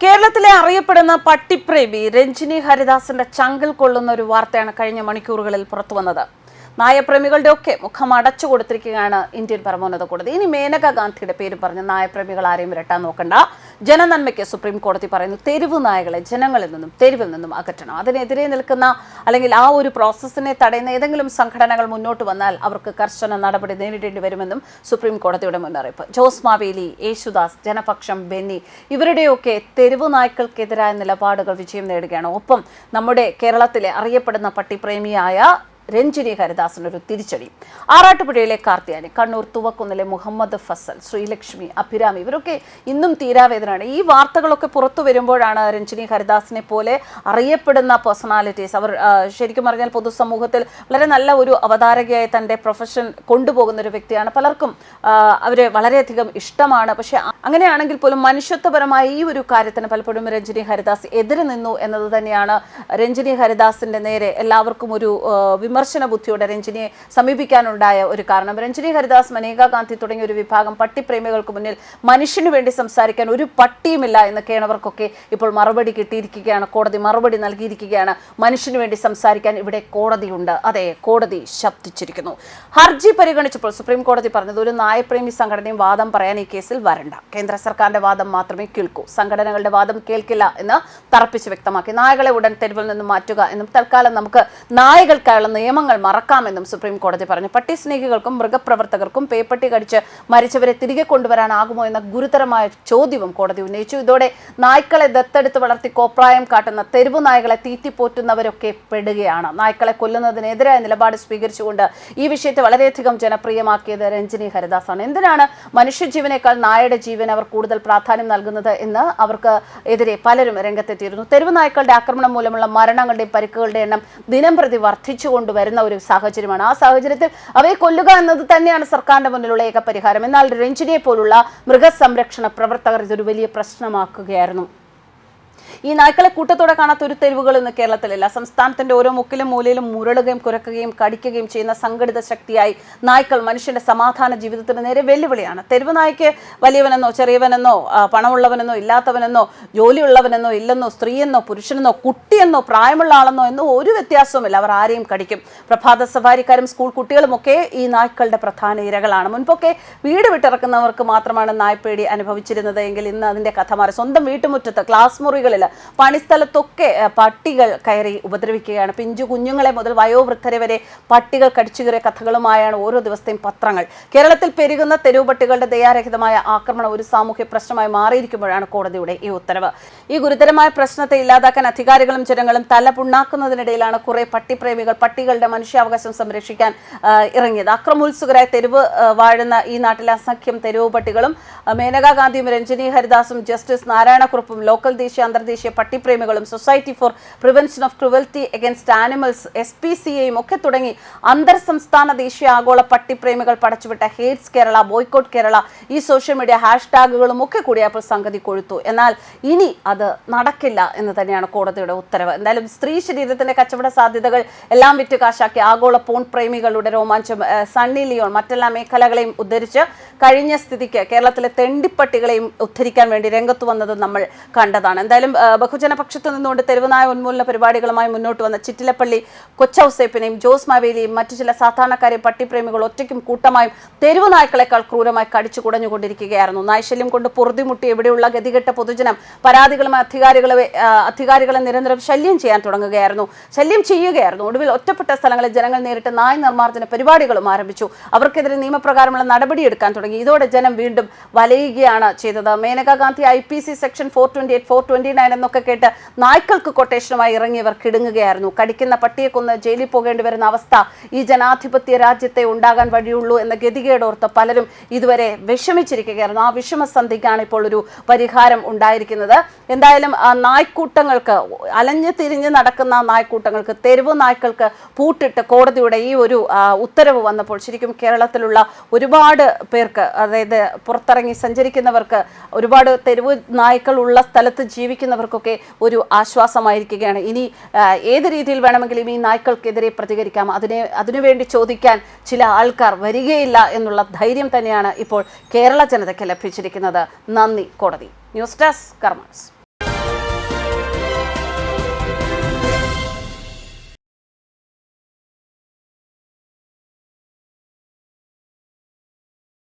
കേരളത്തിലെ അറിയപ്പെടുന്ന പട്ടിപ്രേമി രഞ്ജിനി ഹരിദാസിന്റെ ചങ്കിൽ കൊള്ളുന്ന ഒരു വാർത്തയാണ് കഴിഞ്ഞ മണിക്കൂറുകളിൽ പുറത്തുവന്നത്. നായപ്രേമികളുടെ ഒക്കെ മുഖം അടച്ചു കൊടുത്തിരിക്കുകയാണ് ഇന്ത്യൻ പരമോന്നത കോടതി. ഇനി മേനക ഗാന്ധിയുടെ പേര് പറഞ്ഞ് നായപ്രേമികൾ ആരെയും വിരട്ടാൻ നോക്കണ്ട. ജനനന്മയ്ക്ക് സുപ്രീം കോടതി പറയുന്നു തെരുവ് നായകളെ ജനങ്ങളിൽ നിന്നും തെരുവിൽ നിന്നും അകറ്റണം. അതിനെതിരെ നിൽക്കുന്ന അല്ലെങ്കിൽ ആ ഒരു പ്രോസസ്സിനെ തടയുന്ന ഏതെങ്കിലും സംഘടനകൾ മുന്നോട്ട് വന്നാൽ അവർക്ക് കർശന നടപടി നേരിടേണ്ടി വരുമെന്നും സുപ്രീം കോടതിയുടെ മുന്നറിയിപ്പ്. ജോസ് മാവേലി യേശുദാസ് ജനപക്ഷം ബെന്നി ഇവരുടെയൊക്കെ തെരുവ് നായ്ക്കൾക്കെതിരായ നിലപാടുകൾ വിജയം നേടുകയാണ്. ഒപ്പം നമ്മുടെ കേരളത്തിലെ അറിയപ്പെടുന്ന പട്ടിപ്രേമിയായ രഞ്ജിനി ഹരിദാസിനൊരു തിരിച്ചടി. ആറാട്ടുപുഴയിലെ കാർത്തിയാനി കണ്ണൂർ തുവക്കുന്നിലെ മുഹമ്മദ് ഫസൽ ശ്രീലക്ഷ്മി അഭിരാമി ഇവരൊക്കെ ഇന്നും തീരാവേദനയാണ്. ഈ വാർത്തകളൊക്കെ പുറത്തു വരുമ്പോഴാണ് രഞ്ജിനി ഹരിദാസിനെ പോലെ അറിയപ്പെടുന്ന പേഴ്സണാലിറ്റീസ് അവർ ശരിക്കും പറഞ്ഞാൽ പൊതുസമൂഹത്തിൽ വളരെ നല്ല ഒരു അവതാരകയായി തന്റെ പ്രൊഫഷൻ കൊണ്ടുപോകുന്ന ഒരു വ്യക്തിയാണ്. പലർക്കും അവരെ വളരെയധികം ഇഷ്ടമാണ്. പക്ഷേ അങ്ങനെയാണെങ്കിൽ പോലും മനുഷ്യത്വപരമായ ഈ ഒരു കാര്യത്തിന് പലപ്പോഴും രഞ്ജിനി ഹരിദാസ് എതിര് നിന്നു എന്നത് തന്നെയാണ് രഞ്ജിനി ഹരിദാസിന്റെ നേരെ എല്ലാവർക്കും ഒരു വിമർശന ബുദ്ധിയോടെ രഞ്ജിനിയെ സമീപിക്കാനുണ്ടായ ഒരു കാരണം. രഞ്ജിനി ഹരിദാസ് മനേക ഗാന്ധി തുടങ്ങിയ ഒരു വിഭാഗം പട്ടിപ്രേമികൾക്ക് മുന്നിൽ മനുഷ്യന് വേണ്ടി സംസാരിക്കാൻ ഒരു പട്ടിയുമില്ല എന്ന് കേണവർക്കൊക്കെ ഇപ്പോൾ മറുപടി കിട്ടിയിരിക്കുകയാണ്. കോടതി മറുപടി നൽകിയിരിക്കുകയാണ്. മനുഷ്യന് വേണ്ടി സംസാരിക്കാൻ ഇവിടെ കോടതിയുണ്ട്. അതെ കോടതി ശബ്ദിച്ചിരിക്കുന്നു. ഹർജി പരിഗണിച്ചപ്പോൾ സുപ്രീം കോടതി പറഞ്ഞത് ഒരു നായപ്രേമി സംഘടനയും വാദം പറയാൻ ഈ കേസിൽ വരണ്ട. കേന്ദ്ര സർക്കാരിന്റെ വാദം മാത്രമേ കേൾക്കൂ. സംഘടനകളുടെ വാദം കേൾക്കില്ല എന്ന് തറപ്പിച്ച് വ്യക്തമാക്കി. നായകളെ ഉടൻ തെരുവിൽ നിന്ന് മാറ്റുക എന്നും തൽക്കാലം നമുക്ക് നായകൾക്കായുള്ള നിയമങ്ങൾ മറക്കാമെന്നും സുപ്രീം കോടതി പറഞ്ഞു. പട്ടി സ്നേഹികൾക്കും മൃഗപ്രവർത്തകർക്കും പേപ്പട്ടി കടിച്ച് മരിച്ചവരെ തിരികെ കൊണ്ടുവരാനാകുമോ എന്ന ഗുരുതരമായ ചോദ്യവും കോടതി ഉന്നയിച്ചു. ഇതോടെ നായ്ക്കളെ ദത്തെടുത്ത് വളർത്തി കോപ്രായം കാട്ടുന്ന തെരുവു നായകളെ തീറ്റിപ്പോറ്റുന്നവരൊക്കെ പെടുകയാണ്. നായ്ക്കളെ കൊല്ലുന്നതിനെതിരായ നിലപാട് സ്വീകരിച്ചുകൊണ്ട് ഈ വിഷയത്തെ വളരെയധികം ജനപ്രിയമാക്കിയത് രഞ്ജിനി ഹരിദാസാണ്. എന്തിനാണ് മനുഷ്യജീവനേക്കാൾ നായയുടെ ജീവൻ അവർ കൂടുതൽ പ്രാധാന്യം നൽകുന്നത് എന്ന് അവർക്ക് എതിരെ പലരും രംഗത്തെത്തിയിരുന്നു. തെരുവ് നായ്ക്കളുടെ ആക്രമണം മൂലമുള്ള മരണങ്ങളുടെയും പരിക്കുകളുടെ എണ്ണം ദിനം പ്രതി വർദ്ധിച്ചുകൊണ്ടുവരുന്ന ഒരു സാഹചര്യമാണ്. ആ സാഹചര്യത്തിൽ അവയെ കൊല്ലുക എന്നത് തന്നെയാണ് സർക്കാരിന്റെ മുന്നിലുള്ള ഏക പരിഹാരം. എന്നാൽ രഞ്ജിനിയെ പോലുള്ള മൃഗസംരക്ഷണ പ്രവർത്തകർ ഇതൊരു വലിയ പ്രശ്നമാക്കുകയായിരുന്നു. ഈ നായ്ക്കളെ കൂട്ടത്തോടെ കാണാത്ത ഒരു തെരുവുകൾ ഇന്ന് കേരളത്തിലില്ല. സംസ്ഥാനത്തിന്റെ ഓരോ മുക്കിലും മൂലയിലും മുരളുകയും കുരക്കുകയും കടിക്കുകയും ചെയ്യുന്ന സംഘടിത ശക്തിയായി നായ്ക്കൾ മനുഷ്യന്റെ സമാധാന ജീവിതത്തിന് നേരെ വെല്ലുവിളിയാണ്. തെരുവ് നായ്ക്ക് വലിയവനെന്നോ ചെറിയവനെന്നോ പണമുള്ളവനെന്നോ ഇല്ലാത്തവനെന്നോ ജോലിയുള്ളവനെന്നോ ഇല്ലെന്നോ സ്ത്രീയെന്നോ പുരുഷനെന്നോ കുട്ടിയെന്നോ പ്രായമുള്ള ആളെന്നോ എന്നോ ഒരു വ്യത്യാസവുമില്ല. അവർ ആരെയും കടിക്കും. പ്രഭാത സഫാരിക്കാരും സ്കൂൾ കുട്ടികളുമൊക്കെ ഈ നായ്ക്കളുടെ പ്രധാന ഇരകളാണ്. മുൻപൊക്കെ വീട് വിട്ടിറക്കുന്നവർക്ക് മാത്രമാണ് നായ്പേടി അനുഭവിച്ചിരുന്നത്. എങ്കിൽ ഇന്ന് അതിന്റെ കഥ മാറി സ്വന്തം വീട്ടുമുറ്റത്ത് ക്ലാസ് മുറികളിൽ പണിസ്ഥലത്തൊക്കെ പട്ടികൾ കയറി ഉപദ്രവിക്കുകയാണ്. പിഞ്ചു കുഞ്ഞുങ്ങളെ മുതൽ വയോവൃദ്ധരെ വരെ പട്ടികൾ കടിച്ചു കയറിയ കഥകളുമായാണ് ഓരോ ദിവസത്തെയും പത്രങ്ങൾ. കേരളത്തിൽ പെരുകുന്ന തെരുവ് പട്ടികളുടെ ദയാരഹിതമായ ആക്രമണം ഒരു സാമൂഹ്യ പ്രശ്നമായി മാറിയിരിക്കുമ്പോഴാണ് കോടതിയുടെ ഈ ഉത്തരവ്. ഈ ഗുരുതരമായ പ്രശ്നത്തെ ഇല്ലാതാക്കാൻ അധികാരികളും ജനങ്ങളും തല പുണ്ണാക്കുന്നതിനിടയിലാണ് കുറെ പട്ടിപ്രേമികൾ പട്ടികളുടെ മനുഷ്യാവകാശം സംരക്ഷിക്കാൻ ഇറങ്ങിയത്. അക്രമോത്സുകരായ തെരുവ് വാഴുന്ന ഈ നാട്ടിലെ അസംഖ്യം തെരുവ് പട്ടികളും മേനകാ ഗാന്ധിയും രഞ്ജിനി ഹരിദാസും ജസ്റ്റിസ് നാരായണക്കുറുപ്പും ലോക്കൽ ദേശീയ അന്തർദേശീയ പട്ടിപ്രേമികളും society for prevention of cruelty against animals S P C എയും ഒക്കെ തുടങ്ങി അന്തർ സംസ്ഥാന ദേശീയ ആഗോള പട്ടിപ്രേമികൾ പടച്ചുവിട്ട ഹേറ്റ്സ് കേരള ബോയ്ക്കോട്ട് കേരള ഈ സോഷ്യൽ മീഡിയ ഹാഷ്ടാഗുകളും ഒക്കെ കൂടിയപ്പോൾ സംഗതി കൊഴുത്തു. എന്നാൽ ഇനി അത് നടക്കില്ല എന്ന് തന്നെയാണ് കോടതിയുടെ ഉത്തരവ്. എന്തായാലും സ്ത്രീ ശരീരത്തിന്റെ കച്ചവട സാധ്യതകൾ എല്ലാം വിറ്റ് കാശാക്കി ആഗോള പോൺ പ്രേമികളുടെ രോമാഞ്ചം സണ്ണി ലിയോൺ മറ്റെല്ലാ മേഖലകളെയും ഉദ്ധരിച്ച് കഴിഞ്ഞ സ്ഥിതിക്ക് കേരളത്തിലെ തെണ്ടിപ്പട്ടികളെയും ഉദ്ധരിക്കാൻ വേണ്ടി രംഗത്ത് വന്നത് നമ്മൾ കണ്ടതാണ്. എന്തായാലും ബഹുജനപക്ഷത്ത് നിന്നുകൊണ്ട് തെരുവുനായ ഉന്മൂലന പരിപാടികളുമായി മുന്നോട്ട് വന്ന ചിറ്റിലപ്പള്ളി കൊച്ചൌസേപ്പിനെയും ജോസ് മാവേലിയും മറ്റു ചില സാധാരണക്കാരെയും പട്ടിപ്രേമികൾ ഒറ്റയ്ക്കും കൂട്ടമായും തെരുവ് നായ്ക്കളെക്കാൾ ക്രൂരമായി കടിച്ചു കുടഞ്ഞുകൊണ്ടിരിക്കുകയായിരുന്നു. നൈശല്യം കൊണ്ട് പൊറുതിമുട്ടി എവിടെയുള്ള ഗതികെട്ട പൊതുജനം പരാതികളുമായി അധികാരികളെ അധികാരികളെ നിരന്തരം ശല്യം ചെയ്യാൻ തുടങ്ങുകയായിരുന്നു. ശല്യം ചെയ്യുകയായിരുന്നു. ഒടുവിൽ ഒറ്റപ്പെട്ട സ്ഥലങ്ങളിൽ ജനങ്ങൾ നേരിട്ട് നായ് നിർമ്മാർജന പരിപാടികളും ആരംഭിച്ചു. അവർക്കെതിരെ നിയമപ്രകാരമുള്ള നടപടിയെടുക്കാൻ തുടങ്ങി. ഇതോടെ ജനം വീണ്ടും വലയുകയാണ് ചെയ്തത്. Maneka Gandhi I P C section four twenty eight four twenty nine എന്നൊക്കെ കേട്ട് നായ്ക്കൾക്ക് കൊട്ടേഷനുമായി ഇറങ്ങിയവർ കിടുങ്ങുകയായിരുന്നു. കടിക്കുന്ന പട്ടിയെ കൊന്ന് ജയിലിൽ പോകേണ്ടി വരുന്ന അവസ്ഥ ഈ ജനാധിപത്യ രാജ്യത്തെ ഉണ്ടാകാൻ വഴിയുള്ളൂ എന്ന ഗതികേടോർത്ത് പലരും ഇതുവരെ വിഷമിച്ചിരിക്കുകയായിരുന്നു. ആ വിഷമസന്ധിക്കാണ് ഇപ്പോൾ ഒരു പരിഹാരം ഉണ്ടായിരിക്കുന്നത്. എന്തായാലും നായ്ക്കൂട്ടങ്ങൾക്ക് അലഞ്ഞു തിരിഞ്ഞ് നടക്കുന്ന നായ്ക്കൂട്ടങ്ങൾക്ക് തെരുവ് നായ്ക്കൾക്ക് പൂട്ടിട്ട് കോടതിയുടെ ഈ ഒരു ഉത്തരവ് വന്നപ്പോൾ ശരിക്കും കേരളത്തിലുള്ള ഒരുപാട് പേർക്ക് അതായത് പുറത്തിറങ്ങി സഞ്ചരിക്കുന്നവർക്ക് ഒരുപാട് തെരുവ് നായ്ക്കൾ ഉള്ള സ്ഥലത്ത് ജീവിക്കുന്നവർക്കൊക്കെ ഒരു ആശ്വാസമായിരിക്കുകയാണ്. ഇനി ഏത് രീതിയിൽ വേണമെങ്കിലും ഈ നായ്ക്കൾക്കെതിരെ പ്രതികരിക്കാം. അതിനെ അതിനുവേണ്ടി ചോദിക്കാൻ ചില ആൾക്കാർ വരികയില്ല എന്നുള്ള ധൈര്യം തന്നെയാണ് ഇപ്പോൾ കേരള ജനതയ്ക്ക് ലഭിച്ചിരിക്കുന്നത്. നന്ദി കോടതി. News desk കർമ്മസ്